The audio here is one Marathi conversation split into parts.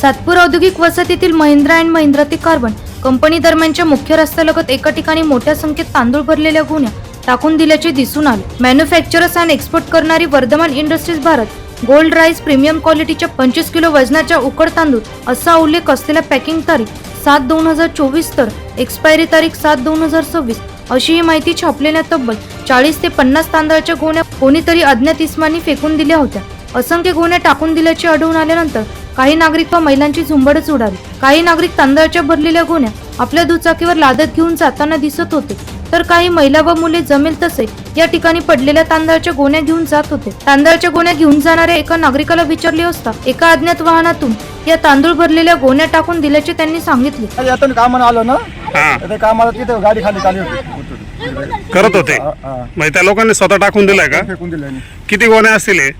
सातपूर औद्योगिक वसतीतील महिंद्रा अँड महिंद्रा ते कार्बन कंपनी दरम्यानच्या मुख्य रस्त्यालगत एका ठिकाणी मोठ्या संख्येत तांदूळ भरलेल्या गुन्ह्या टाकून दिल्याचे दिसून आले. मॅन्युफॅक्चरर्स अँड एक्सपोर्ट करणारी Vardhaman industries Bharat gold rice premium क्वालिटीच्या पंचवीस किलो वजनाच्या उकड तांदूळ असा उल्लेख असलेल्या पॅकिंग तारीख सात दोन हजार चोवीस तर एक्सपायरी तारीख सात दोन हजार सव्वीस अशी ही माहिती छापलेल्या तब्बल चाळीस ते पन्नास तांदळाच्या गोण्या कोणीतरी अज्ञात इस्मानी फेकून दिल्या होत्या. असंख्य गोण्या टाकून दिल्याचे आढळून आल्यानंतर काही नागरिक व महिलांची झुंबडच उडाली. काही नागरिक तांदळाच्या भरलेल्या गोण्या आपल्या दुचाकीवर लादत घेऊन जाताना दिसत होते. तर काही महिला व मुले जमेल तसे या ठिकाणी पडलेल्या तांदळाच्या गोण्या घेऊन जात होते. तांदळाच्या गोण्या घेऊन जाणाऱ्या एका नागरिकाला विचारले असता एका अज्ञात वाहनातून या तांदूळ भरलेल्या गोण्या टाकून दिल्याचे त्यांनी सांगितले. यातून कामाला आलो ना? तर ते कामाला तिथे गाडी खाली चालली होती. करत होते. म्हणजे त्या लोकांनी स्वतः टाकून दिलाय का? फेकून दिले किती गोण्या असतील हे?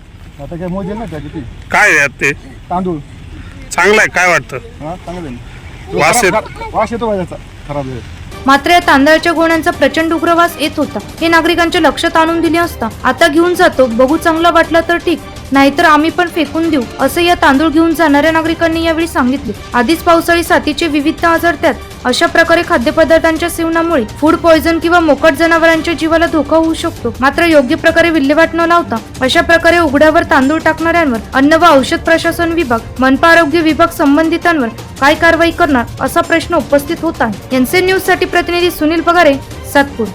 आता काय मोजेल ना त्या किती काय आहे यात ते? तांदूळ. चांगलं आहे काय वाटतं? हा चांगले वास येत- वास येतो पाहिजे खराब आहे. मात्र या तांदळाच्या गोण्यांचा प्रचंड उग्रवास येत होता. हे नागरिकांच्या लक्षात आणून दिले असता. आता घेऊन जातो. बघू चांगला वाटला तर ठीक. नाहीतर आम्ही पण फेकून देऊ असं या तांदूळ घेऊन जाणाऱ्या नागरिकांनी यावेळी सांगितले. आधीच पावसाळी साथीचे विविध आजार त्यात. अशा प्रकारे खाद्यपदार्थांच्या सेवनामुळे फूड पॉयझन किंवा मोकट जनावरांच्या जीवाला धोका होऊ शकतो. मात्र योग्य प्रकारे विल्हेवाट न लावता अशा प्रकारे उघड्यावर तांदूळ टाकणाऱ्यांवर अन्न व औषध प्रशासन विभाग मनपा आरोग्य विभाग संबंधितांवर काय कारवाई करणार असा प्रश्न उपस्थित होत आहे. एनसीएन न्यूजसाठी प्रतिनिधी सुनील पगारे सातपूर.